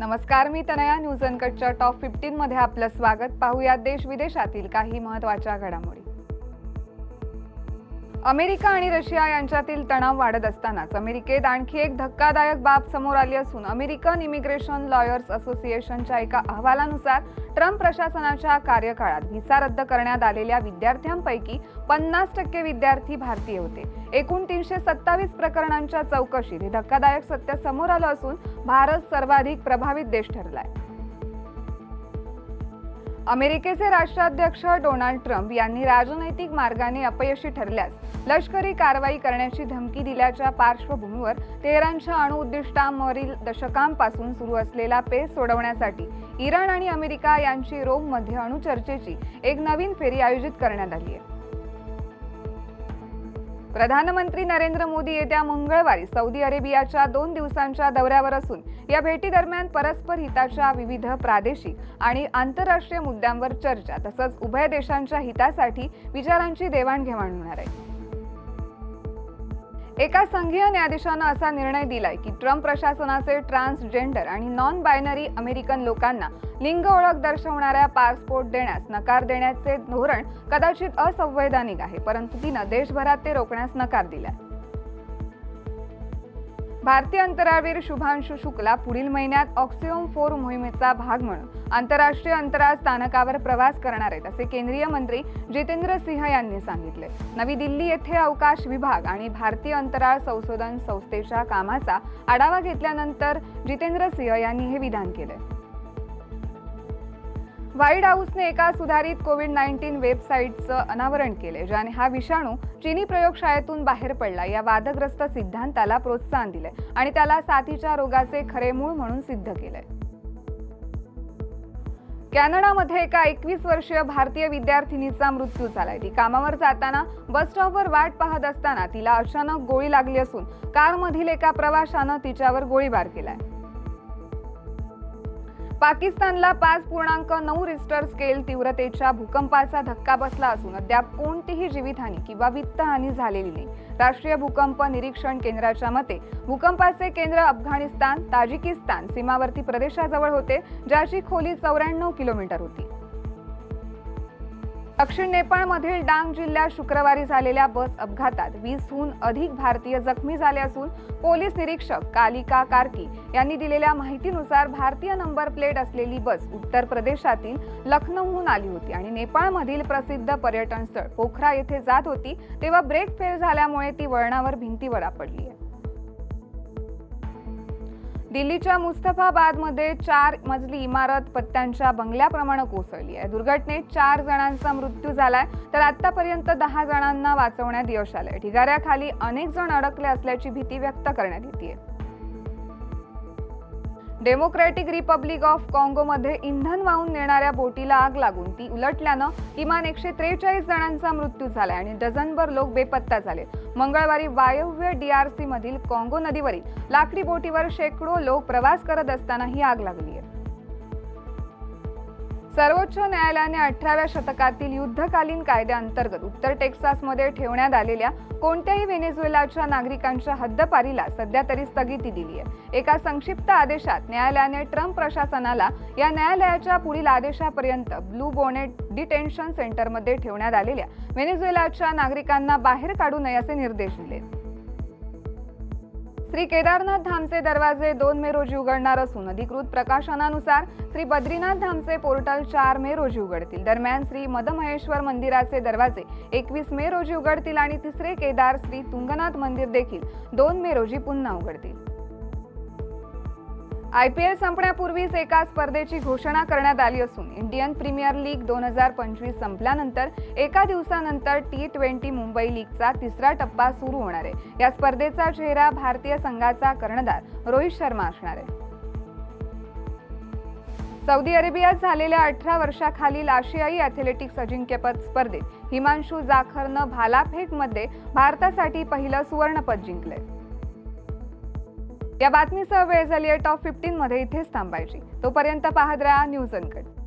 नमस्कार मी Tanaya. News अनकटच्या top fifteen मध्ये आपलं स्वागत. पाहूया देश विदेशातील काही महत्त्वाच्या घडामोडी. अमेरिका आणि रशिया यांच्यातील तणाव वाढत असतानाच अमेरिकेत आणखी एक धक्कादायक बाब समोर आली असून अमेरिकन इमिग्रेशन लॉयर्स असोसिएशनच्या एका अहवालानुसार ट्रम्प प्रशासनाच्या कार्यकाळात व्हिसा रद्द करण्यात आलेल्या विद्यार्थ्यांपैकी पन्नास टक्के विद्यार्थी भारतीय होते. एकूण तीनशे सत्तावीस प्रकरणांच्या चौकशीत हे धक्कादायक सत्य समोर आलं असून भारत सर्वाधिक प्रभावित देश ठरलाय. अमेरिकेचे राष्ट्राध्यक्ष डोनाल्ड ट्रम्प यांनी राजनैतिक मार्गाने अपयशी ठरल्यास लष्करी कारवाई करण्याची धमकी दिल्याच्या पार्श्वभूमीवर तेहरानच्या अणुउद्दिष्टांवरील दशकांपासून सुरू असलेला पेस सोडवण्यासाठी इराण आणि अमेरिका यांची रोममध्ये अणुचर्चेची एक नवीन फेरी आयोजित करण्यात आली आहे. प्रधानमंत्री नरेंद्र मोदी येत्या मंगळवारी सौदी अरेबियाच्या दोन दिवसांच्या दौऱ्यावर असून या भेटीदरम्यान परस्पर हिताच्या विविध प्रादेशिक आणि आंतरराष्ट्रीय मुद्द्यांवर चर्चा तसंच उभय देशांच्या हितासाठी विचारांची देवाणघेवाण होणार आहे. एका संघीय न्यायाधीशानं असा निर्णय दिलाय की ट्रम्प प्रशासनाचे ट्रान्सजेंडर आणि नॉन बायनरी अमेरिकन लोकांना लिंग ओळख दर्शवणाऱ्या पासपोर्ट देण्यास नकार देण्याचे धोरण कदाचित असंवैधानिक आहे परंतु तिनं देशभरात ते रोखण्यास नकार दिलाय. भारतीय अंतराळवीर शुभांशु शुक्ला पुढील महिन्यात ऑक्सिओम फोर मोहिमेचा भाग म्हणून आंतरराष्ट्रीय अंतराळ स्थानकावर प्रवास करणार आहेत असे केंद्रीय मंत्री जितेंद्र सिंह यांनी सांगितले. नवी दिल्ली येथे अवकाश विभाग आणि भारतीय अंतराळ संशोधन संस्थेच्या कामाचा आढावा घेतल्यानंतर जितेंद्र सिंह यांनी हे विधान केले. व्हाईट हाऊसने एका सुधारित कोविड नाईन्टीन वेबसाईटचं अनावरण केले ज्याने हा विषाणू चीनी प्रयोगशाळेतून बाहेर पडला. या वादग्रस्त सिद्धांताला प्रोत्साहन दिले आणि त्याला साथीच्या रोगाचे खरे मूळ म्हणून सिद्ध केले कॅनडामध्ये एका एकवीस वर्षीय भारतीय विद्यार्थिनीचा मृत्यू झालाय. ती कामावर जाताना बस स्टॉपवर वाट पाहत असताना तिला अचानक गोळी लागली असून कारमधील एका प्रवाशानं तिच्यावर गोळीबार केलाय. पाकिस्तानला पाच पूर्णांक नऊ रिस्टर स्केल तीव्रतेच्या भूकंपाचा धक्का बसला असून अद्याप कोणतीही जीवितहानी किंवा वित्तहानी झालेली नाही. राष्ट्रीय भूकंप निरीक्षण केंद्राच्या मते भूकंपाचे केंद्र अफगाणिस्तान ताजिकिस्तान सीमावर्ती प्रदेशाजवळ होते ज्याची खोली चौऱ्याण्णव किलोमीटर होती. दक्षिण नेपाळमधील डांग जिल्ह्यात शुक्रवारी झालेल्या बस अपघातात वीसहून अधिक भारतीय जखमी झाले असून पोलीस निरीक्षक कालिका कार्की यांनी दिलेल्या माहितीनुसार भारतीय नंबर प्लेट असलेली बस उत्तर प्रदेशातील लखनौहून आली होती आणि नेपाळमधील प्रसिद्ध पर्यटन स्थळ पोखरा येथे जात होती तेव्हा ब्रेक फेल झाल्यामुळे ती वळणावर भिंतीवर आपडली आहे. दिल्लीच्या मुस्तफाबादमध्ये चार मजली इमारत पत्त्यांच्या बंगल्याप्रमाणे कोसळली आहे. दुर्घटनेत चार जणांचा मृत्यू झालाय. तर आतापर्यंत दहा जणांना वाचवण्यात यश आलंय. ढिगाऱ्याखाली अनेक जण अडकले असल्याची भीती व्यक्त करण्यात येते. डेमोक्रॅटिक रिपब्लिक ऑफ कॉंगोमध्ये इंधन वाहून नेणाऱ्या बोटीला आग लागून ती उलटल्यानं किमान एकशे त्रेचाळीस जणांचा मृत्यू झाला आणि डझनभर लोक बेपत्ता झाले. मंगळवारी वायव्य डीआरसी मधील काँगो नदीवरील लाकडी बोटीवर शेकडो लोक प्रवास करत असताना ही आग लागली आहे. सर्वोच्च न्यायालयाने अठराव्या शतकातील युद्धकालीन कायद्याअंतर्गत उत्तर टेक्सासमध्ये ठेवण्यात आलेल्या कोणत्याही व्हेनेझुएलाच्या नागरिकांच्या हद्दपारीला सध्या तरी स्थगिती दिली आहे. एका संक्षिप्त आदेशात न्यायालयाने ट्रम्प प्रशासनाला या न्यायालयाच्या पुढील आदेशापर्यंत ब्लू बोनेट डिटेन्शन सेंटरमध्ये ठेवण्यात आलेल्या व्हेनेझुएलाच्या नागरिकांना बाहेर काढू नये असे निर्देश दिले. श्री केदारनाथ धामचे दरवाजे दोन मे रोजी उघडणार असून अधिकृत प्रकाशनानुसार श्री बद्रीनाथ धामचे पोर्टल चार मे रोजी उघडतील. दरम्यान श्री मदमहेश्वर मंदिराचे दरवाजे एकवीस मे रोजी उघडतील आणि तिसरे केदार श्री तुंगनाथ मंदिर देखील दोन मे रोजी पुन्हा उघडतील. आय पी एल संपण्यापूर्वीच एका स्पर्धेची घोषणा करण्यात आली असून इंडियन प्रीमियर लीग दोन हजार पंचवीस संपल्यानंतर एका दिवसानंतर टी ट्वेंटी मुंबई लीगचा तिसरा टप्पा सुरू होणार आहे. या स्पर्धेचा चेहरा भारतीय संघाचा कर्णधार रोहित शर्मा असणार आहे. सौदी अरेबियात झालेल्या अठरा वर्षाखालील आशियाई ॲथलेटिक्स अजिंक्यपद स्पर्धेत हिमांशू जाखरनं भालाफेकमध्ये भारतासाठी पहिलं सुवर्णपद जिंकलंय. या बातमीसह वेळ झाली आहे टॉप फिफ्टीन मध्ये इथेच थांबायची. तोपर्यंत पाहत राहा न्यूज अनकट.